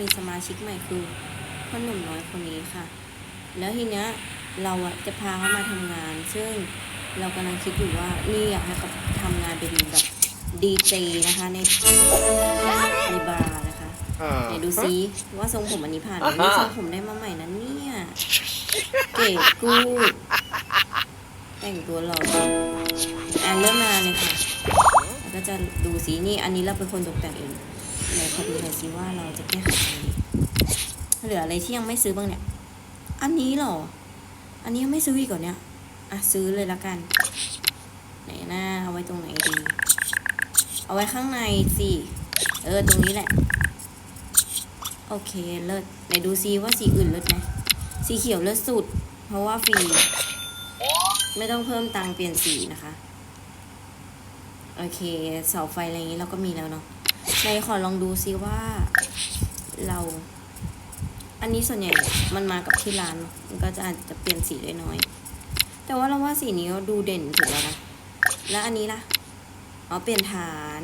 มีสมาชิกใหม่คือพ่อหนุ่มน้อยคนนี้ค่ะ แล้วทีเนี้ยเราอะจะพาเขามาทำงาน ซึ่งเรากำลังคิดอยู่ว่านี่อยากให้เขาทำงานเป็นแบบดีเจนะคะในในบาร์นะคะไหนดูซิว่าทรงผมอันนี้ผ่านไหมนี่ทรงผมได้มาใหม่นั้นเนี่ยเก๋กูดแต่งตัวหล่ออะเริ่มงานเลยค่ะแล้วก็จะดูสีนี่อันนี้เราเป็นคนตกแต่งเอง ไหนขอดูหน่อยสิว่าเราจะแก้ไขเหลืออะไรที่ยังไม่ซื้อบ้างเนี่ย อันนี้หรอ อันนี้ยังไม่ซื้ออีกเหรอเนี่ย อะซื้อเลยละกัน ไหนหน้าเอาไว้ตรงไหนดี เอาไว้ข้างในสิ เออตรงนี้แหละ โอเคเลิศไหนดูซิว่าสีอื่นเลิศไหมสีเขียวเลิศสุด เพราะว่าฟรีไม่ต้องเพิ่มตังค์เปลี่ยนสีนะคะ โอเคเสาไฟอะไรอย่างนี้เราก็มีแล้วเนาะ ในขอลองดูซิว่าเรา อันนี้ส่วนใหญ่มันมากับที่ร้าน มันก็จะอาจจะเปลี่ยนสีได้น้อย แต่ว่าเราว่าสีนี้ก็ดูเด่นสุดแล้วนะ แล้วอันนี้ล่ะเอ๋อเปลี่ยนฐาน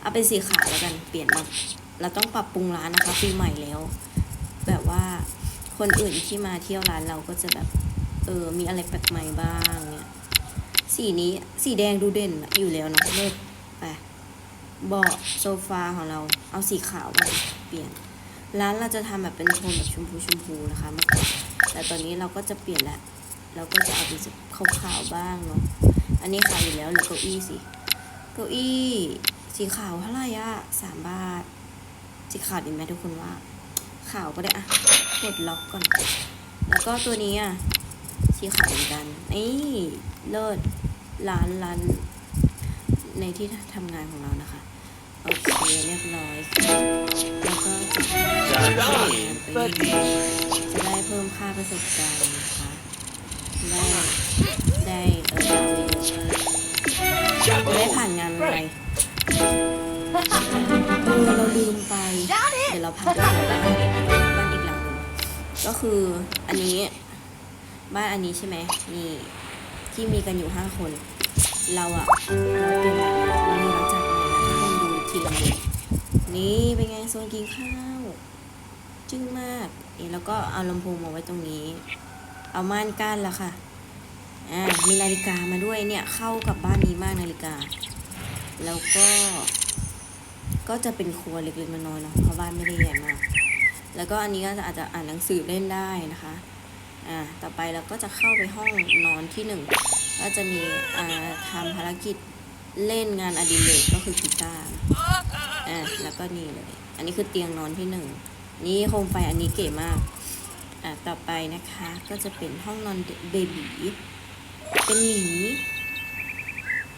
เอาเป็นสีขาวแล้วกัน เปลี่ยนมาเราต้องปรับปรุงร้านนะคะปีใหม่แล้ว แบบว่าคนอื่นที่มาเที่ยวร้านเราก็จะแบบ เออ มีอะไรแปลกใหม่บ้างเนี่ย สีนี้สีแดงดูเด่นอยู่แล้วนะเลิศ เบาะโซฟาของเราเอาสีขาวมาเปลี่ยน ร้านเราจะทำแบบเป็นโทนแบบชมพูชมพูนะคะเมื่อก่อนแต่ตอนนี้เราก็จะเปลี่ยนละเราก็จะเอาเป็นสีขาวๆบ้างเนาะอันนี้ขาวอยู่แล้วเหรือเก้าอี้สิเก้าอี้สีขาวเท่าไหร่อะสามบาทสีขาวดีไหมทุกคนว่าขาวก็ได้อะกดล็อกก่อน แล้วก็ตัวนี้อะสีขาวเหมือนกันนี่เลิศร้านร้าน ในที่ทำงานของเรานะคะ โอเคเรียบร้อย แล้วก็จะไปเรื่อยๆจะได้เพิ่มค่าประสบการณ์นะคะ ได้ได้เออจะได้ผ่านงานอะไรเออเราลืมไป เดี๋ยวเราพาไปดูบ้านบ้านอีกหลังหนึ่งก็คืออันนี้ บ้านอันนี้ใช่ไหมนี่ที่มีกันอยู่ห้าคน เราอะเราเตรียมแบบนี้เราจัดมาให้คนดูทีละมุมนี่เป็นไงโซนกินข้าวจึ้งมากนี่แล้วก็เอาลำโพงมาไว้ตรงนี้ เอาม่านกั้นแล้วค่ะอ่ามีนาฬิกามาด้วยเนี่ยเข้ากับบ้านนี้มากนาฬิกา แล้วก็ ก็จะเป็นครัวเล็กๆน้อยๆเนาะเพราะบ้านไม่ได้ใหญ่มากแล้วก็อันนี้ก็จะอาจจะอ่านหนังสือเล่นได้นะคะ อ่า ต่อไปเราก็จะเข้าไปห้องนอนที่หนึ่ง ก็จะมีทำภารกิจเล่นงานอดิเรกก็คือกีตาร์อ่าแล้วก็นี่เลย อันนี้คือเตียงนอนที่หนึ่งนี่โคมไฟอันนี้เก๋มากอ่าต่อไปนะคะก็จะเป็นห้องนอนเบบีเป็นหมี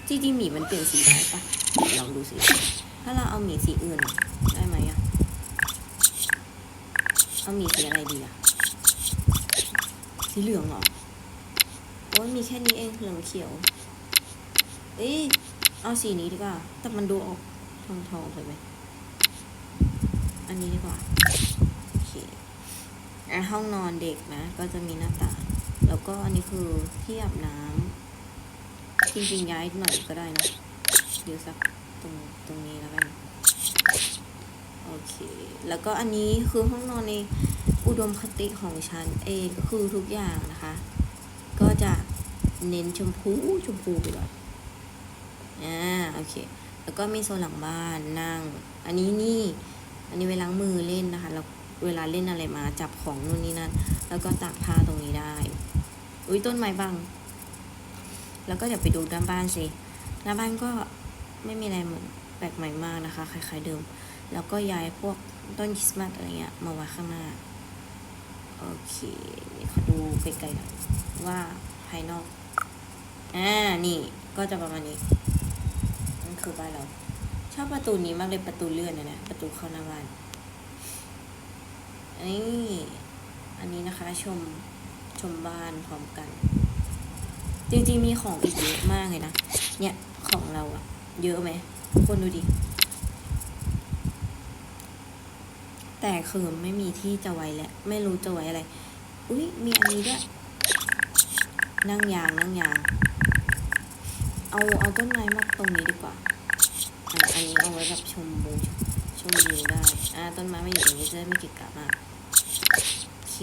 จริงๆหมีมันเปลี่ยนสีได้ปะลองดูสิถ้าเราเอาหมีสีอื่นได้ไหมอะเอาหมีสีอะไรดีอะสีเหลืองเหรอ โอ้ยมีแค่นี้เองเหลืองเขียว เอ้ยเอาสีนี้ดีกว่า แต่มันดูออกทองทองๆไปไหมอันนี้ดีกว่า โอเคอะห้องนอนเด็กนะ ก็จะมีหน้าต่าง แล้วก็อันนี้คือที่อาบน้ำจริงๆย้ายหน่อยก็ได้นะเดี๋ยวสักตรงตรงนี้แล้วกันโอเค แล้วก็อันนี้คือห้องนอนในอุดมคติของฉันเองก็คือทุกอย่างนะคะ เน้นชมพูชมพูไปก่อนอ่าโอเค แล้วก็มีโซนหลังบ้านนั่ง อันนี้นี่ อันนี้เวลาล้างมือเล่นนะคะแล้วเวลาเล่นอะไรมาจับของนู่นนี่นั่นแล้วก็ตากผ้าตรงนี้ได้ อุ้ยต้นไม้บัง แล้วก็เดี๋ยวไปดูด้านบ้านสิหน้าบ้านก็ไม่มีอะไรเหมือนแปลกใหม่มากนะคะ คล้ายๆเดิม แล้วก็ย้ายพวกต้นคริสต์มาสอะไรเงี้ยมาไว้ข้างหน้า โอเคขอดูไกลๆหน่อยว่าภายนอก อ่า นี่ ก็จะประมาณนี้นั่นคือบ้านเรา ชอบประตูนี้มากเลยประตูเลื่อนนะเนี่ยประตูเข้าหน้าบ้านอันนี้อันนี้นะคะชมชมบ้านพร้อมกัน จริงๆมีของอีกเยอะมากเลยนะ เนี่ยของเราอะเยอะไหมคนดูดิ แต่คือไม่มีที่จะไว้แล้วไม่รู้จะไว้อะไร อุ้ยมีอันนี้ด้วย นั่งยางนั่งยาง เอาเอาต้นไม้มาตรงนี้ดีกว่าอะอันนี้เอาไว้แบบชมบูชชมวิวได้ อ่าต้นไม้ไมาอยู่ตรงนี้จะได้ไม่เกิดกะมากโอเค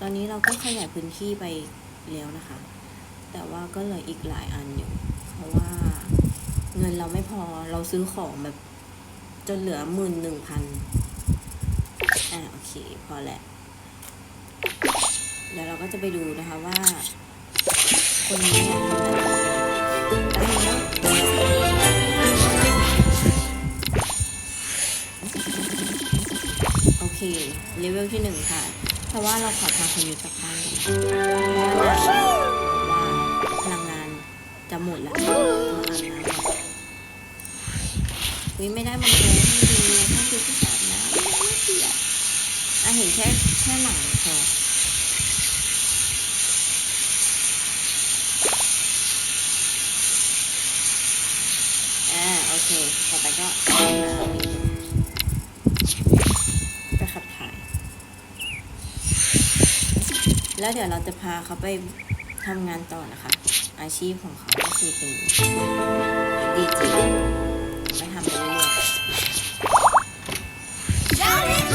ตอนนี้เราก็ขยายพื้นที่ไปแล้วนะคะ แต่ว่าก็เหลืออีกหลายอันอยู่ เพราะว่าเงินเราไม่พอเราซื้อของแบบจนเหลือหมื่นหนึ่งพันอ่าโอเค พอแหละเดี๋ยวเราก็จะไปดูนะคะว่า คนนี้ โอเคเลเวลที่หนึ่งค่ะเพราะว่าเราขอพาคนนี้กลับบ้านก่อนว่าพลังงานจะหมดแล้วต้องอาบน้ำก่อนวิไม่ได้มันโค้งให้ดูให้ดูที่อาบน้ำไม่เปียกอะเห็นแค่แค่หลังพออ่าโอเค ต่อไปก็ห้องน้ำนิดนึงไปขับถ่าย แล้วเดี๋ยวเราจะพาเขาไปทำงานต่อนะคะ อาชีพของเขาก็คือเป็นดีเจไปทำไปเรื่อย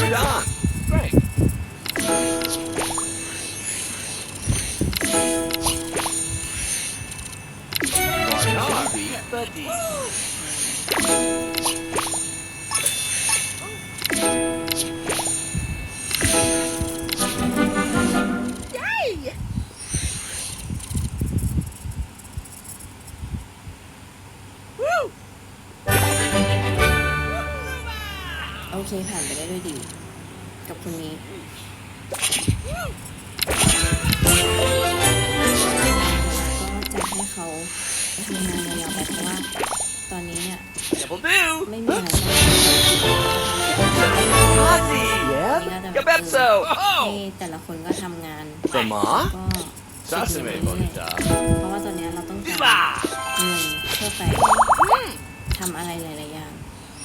Right on. Great. Why not? Be buddy. ไปได้ด้วยดี กับคนนี้ก็จะให้เขาทำงานยาวๆไปเพราะว่า ตอนนี้เนี่ย Double do. ไม่มีอะไรต้อง Buddy. นี่ก็จะกระแบบโซ่โอ้ให้แต่ละคนก็ทำงาน For Ma? ก็ Sasame เรื่อย Bonita. ๆเพราะว่าตอนนี้เราต้องการ Viva. เงินเพื่อไปทำอะไรหลายๆอย่าง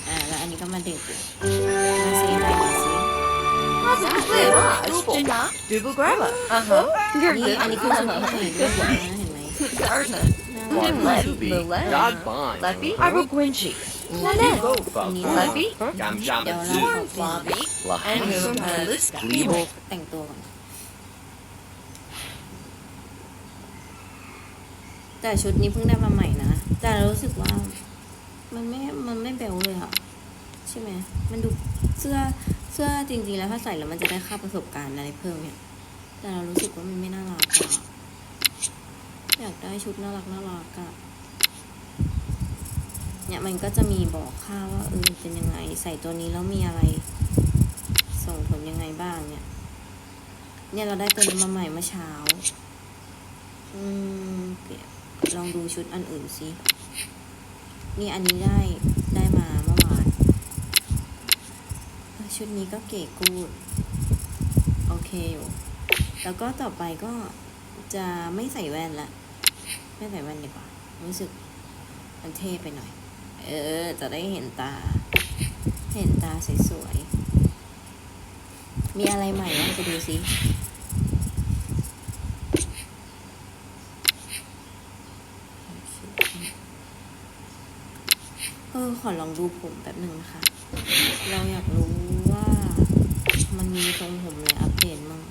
อ่า แล้วอันนี้ก็มาเด็ก Double grabber. Uh huh. You're นี่ good. อันนี้คือชุดที่ใส่ด้วยนะเห็นไหม Garza. น่า Why รัก Left, not? Be left. God bind. Leffy. Arugwinchi. Nanette. Go, Ini Falcon. Leffy. Gam เดี๋ยว Jam เราขอ Zoo. เปลี่ยน Bobby. La And Hana. from Paliska. Liebel. แต่งตัวก่อนแต่ชุดนี้เพิ่งได้มาใหม่นะ แต่เรารู้สึกว่า มันไม่ มันไม่เบลเลยอะใช่ไหม มันดูเสื้อ เสื้อจริง ๆ แล้วถ้าใส่แล้วมันจะได้ค่าประสบการณ์อะไรเพิ่มเนี่ย แต่เรารู้สึกว่ามันไม่น่ารักอะอยากได้ชุดน่ารักน่ารักอะเนี่ยมันก็จะมีบอกค่าว่าเออเป็นยังไง ใส่ตัวนี้แล้วมีอะไร ส่งผลยังไงบ้างเนี่ย เนี่ยเราได้ตัวนี้มาใหม่เมื่อเช้า อืมลองดูชุดอันอื่นสินี่อันนี้ได้ได้มาเมื่อวานเออ ชุดนี้ก็เก๋กูด โอเคอยู่แล้วก็ต่อไปก็จะไม่ใส่แว่นละ ไม่ใส่แว่นดีกว่า รู้สึกมันเท่ไปหน่อย เออ จะได้เห็นตา เห็นตาสวยๆ มีอะไรใหม่บ้างไปดูสิเออ ขอลองดูผมแป๊บหนึ่งนะคะ เราอยากรู้ มันมีทรงผมอะไรอัปเดตมั่ง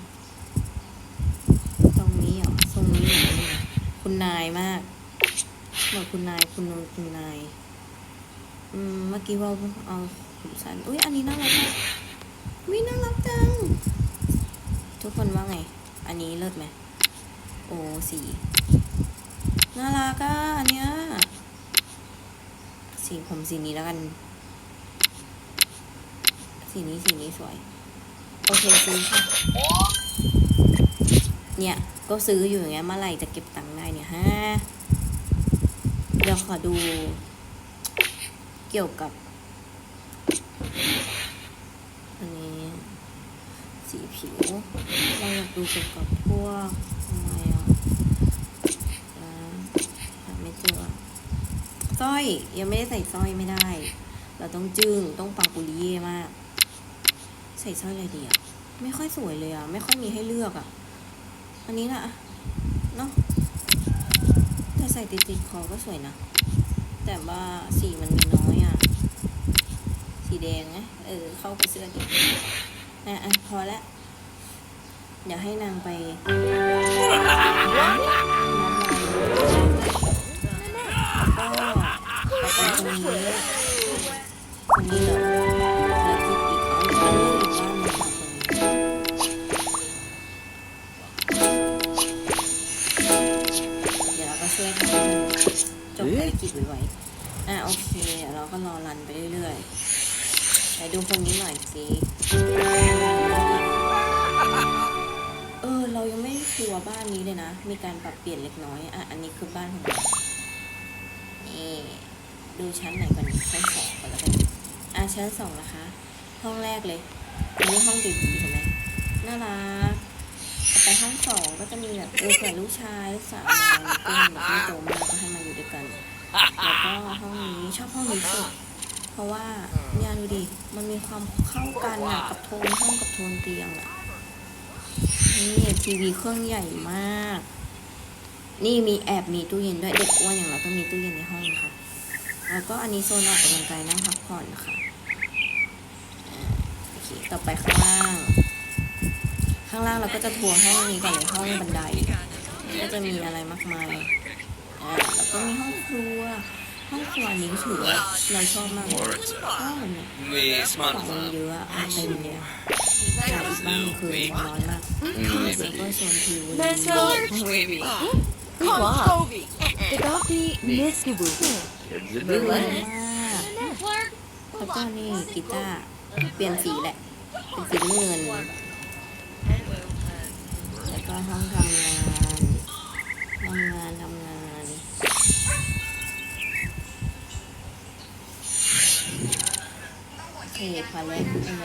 ตรงนี้เหรอทรงนี้เหมือนนี่คุณนายมากเหมือนคุณนายคุณนนคุณนายอืมเมื่อกี้ว่าเอาผมสั้นอุ้ยอันนี้น่ารักมากวิน่ารักจังทุกคนว่าไง อันนี้เลิศไหมโอ้สีน่ารักอะอันเนี้ยสีผมสีนี้แล้วกัน สีนี้สีนี้สวย โอเคซื้อค่ะ เนี่ยก็ซื้ออยู่อย่างเงี้ยเมื่อไหร่จะเก็บตังค์ได้เนี่ยฮะเดี๋ยวขอดู เกี่ยวกับ อันนี้สีผิว เราอยากดูเกี่ยวกับพวกอะไรอะหาไม่เจอสร้อยยังไม่ได้ใส่สร้อยไม่ได้ เราต้องจึ้งต้องปังปุริเย่มาก ใส่สร้อยอะไรดีอะไม่ค่อยสวยเลยอะไม่ค่อยมีให้เลือกอะอันนี้นะเนาะแต่ใส่ติดติดคอก็สวยนะ แต่ว่าสีมันมีน้อยอะสีแดงนะเออ เข้ากับเสื้อดีอะอะพอละเดี๋ยวให้นางไป มีการปรับเปลี่ยนเล็กน้อย อะ อันนี้คือบ้านของเรานี่ดูชั้นไหนก่อนชั้นสองก่อนแล้วกัน อะชั้นสองนะคะ ห้องแรกเลยอันนี้ห้องบีบีเห็นไหมน่ารักไปห้องสองก็จะมีแบบเออเผื่อลูกชายสาวอะไรก็แบบไม่โตมากก็ให้มาอยู่ด้วยกันแล้วก็ห้องนี้ชอบห้องนี้สุดเพราะว่าเนี่ยดูดิมันมีความเข้ากันอะกับโทนห้องกับโทนเตียงอะนี่ทีวีเครื่องใหญ่มาก นี่มีแอบมีตู้เย็นด้วยเด็กอ้วนอย่างเราต้องมีตู้เย็นในห้องนะคะ แล้วก็อันนี้โซนออกกำลังกายนั่งพักผ่อนนะคะอ่าโอเคต่อไปข้างล่าง ข้างล่างเราก็จะทัวร์ห้องนี้ก่อนเลยห้องบันไดก็จะมีอะไรมากมายอ่าแล้วก็มีห้องครัว ห้องครัวอันนี้ถือว่าเราชอบมากเลยห้องเนี่ยมีสมาร์ทของโฟมันนเยอะอะมันเต็มเลยอะแต่อีกบ้านหนึ่งคือร้อนมากแล้วก็โซนทีวี Maybe. Wow. The doggy Miskibu. เสวยมากแล้วก็นี่กีตาร์เปลี่ยนสีแหละ เป็นสีน้ำเงิน แล้วก็ห้องทำงานทำงานทำงาน โอเคพอแล้วใช่ไหม